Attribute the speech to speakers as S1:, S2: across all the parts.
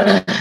S1: uh,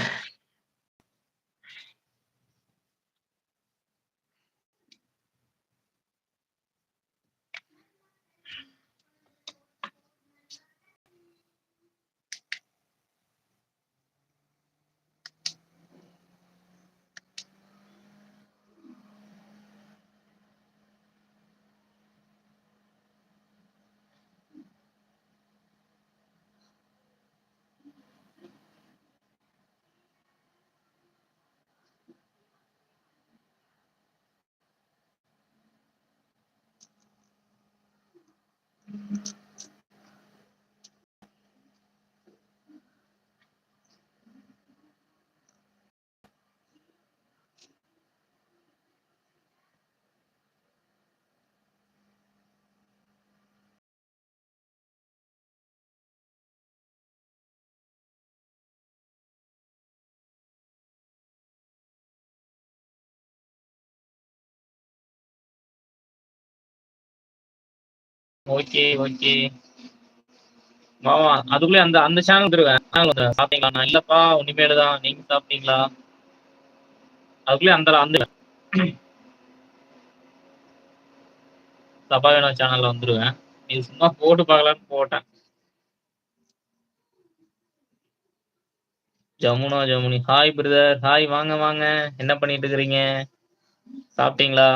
S1: Mm-hmm. Okay okay. மாமா அதுக்குள்ளே அந்த அந்த சேனல் வந்துருவேன் சாப்பிட்டீங்களா? நான் இல்லப்பா உனிமேல தான் நீங்க சாப்பிட்டீங்களா? அதுக்குள்ளே அந்த அந்த சபா வேணும் சேனல்ல வந்துருவேன். இது சும்மா போட்டு பார்க்கலான்னு போட்டேன். Jamuna Jamuni. Hi brother hi வாங்க வாங்க. என்ன பண்ணிட்டு இருக்கிறீங்க? சாப்பிட்டீங்களா?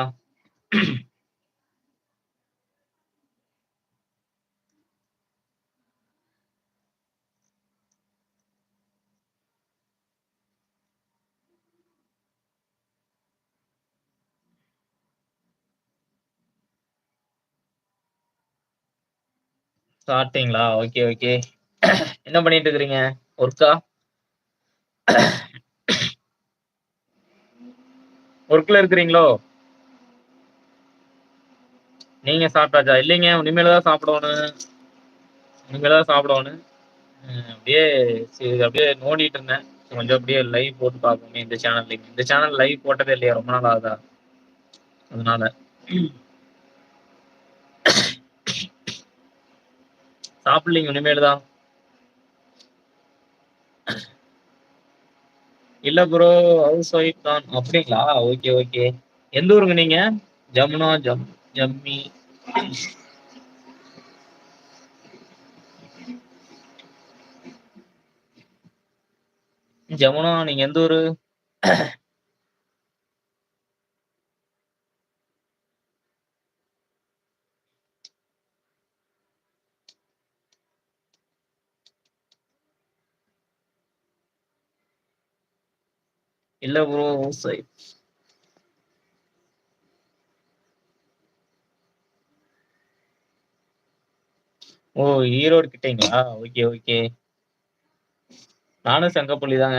S1: சாப்பிட்டீங்களா ஓகே ஓகே என்ன பண்ணிட்டு இருக்கிறீங்க ஒர்க்கா ஒர்க்ல இருக்கிறீங்களோ? நீங்க சாப்பிட்டாச்சா? இல்லைங்க இனிமேல தான் சாப்பிடணும். இனிமேல தான் சாப்பிடணும். அப்படியே சரி அப்படியே நோண்டிட்டு இருந்தேன். கொஞ்சம் அப்படியே லைவ் போட்டு பார்ப்போமே இந்த சேனல்லையும் இந்த சேனல் லைவ் போட்டதே இல்லையா? ரொம்ப நாள் ஆகுதா? அதனால. சாப்பிடலீங்க இனிமேல் தான் இல்ல ப்ரோ ஹவுஸ் ஒய்ஃப் தான். அப்படிங்களா? ஓகே ஓகே எந்த ஊருங்க நீங்க? ஜமுனா ஜம் ஜம்மி. ஜமுனா நீங்க எந்த ஊரு? இல்ல ப்ரோ சை ஓ ஈரோடு கிட்டீங்களா? ஓகே ஓகே நானும் சங்கப்பள்ளி தாங்க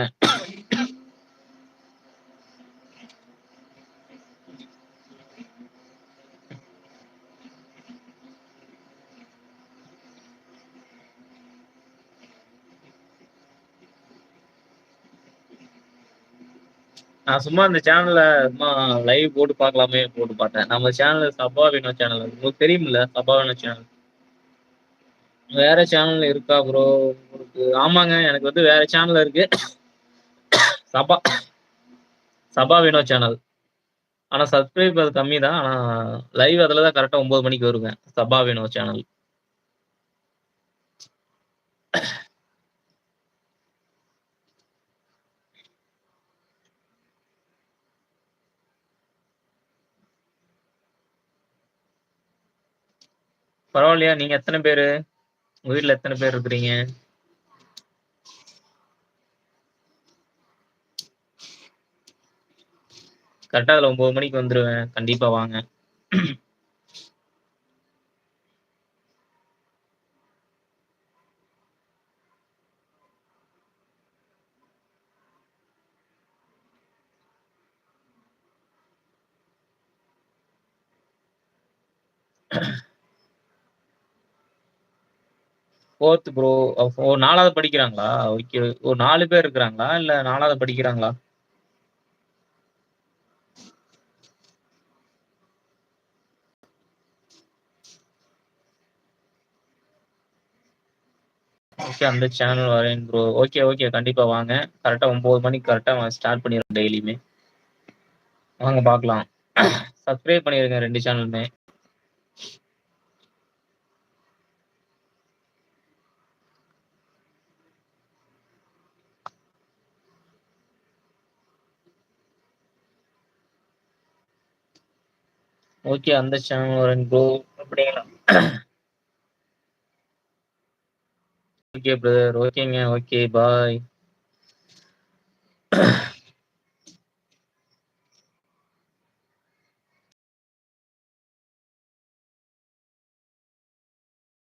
S1: நான் சும்மா இந்த சேனல்ல சும்மா லைவ் போட்டு பார்க்கலாமே போட்டு பார்த்தேன். நம்ம சேனல் சபா வேணும் சேனல் உங்களுக்கு தெரியுமில்ல சபா வேணும் சேனல் வேற சேனல் இருக்கா ப்ரோ உங்களுக்கு ஆமாங்க எனக்கு வந்து வேற சேனல் இருக்கு. சபா சபா வேணோ சேனல் ஆனா சப்ஸ்கிரைப் அது கம்மி தான் ஆனா லைவ் அதுல தான் கரெக்டா ஒன்பது மணிக்கு வருவேன். சபா வேணும் சேனல் பரவாயில்லையா? நீங்க எத்தனை பேரு? உங்க வீட்டுல எத்தனை பேர் இருக்கிறீங்க? கரெக்டா அதுல ஒன்பது மணிக்கு வந்துருவேன். கண்டிப்பா வாங்க. ஃபோர்த் ப்ரோ ஓ நாலாவது படிக்கிறாங்களா ஓகே ஓ நாலு பேர் இருக்கிறாங்களா இல்ல நாலாவது படிக்கிறாங்களா ஓகே அந்த சேனல் வரேன் ப்ரோ. Okay, okay. கண்டிப்பா வாங்க. கரெக்டா ஒன்பது மணிக்கு கரெக்டா ஸ்டார்ட் பண்ணிடுறேன் டெய்லியுமே. வாங்க பார்க்கலாம். சப்ஸ்கிரைப் பண்ணிருங்க ரெண்டு சேனலுமே. ஓகே. அந்த சேனல் வரேன் ப்ரோ. அப்படிங்களா? Okay brother. ஓகேங்க. ஓகே. பாய்.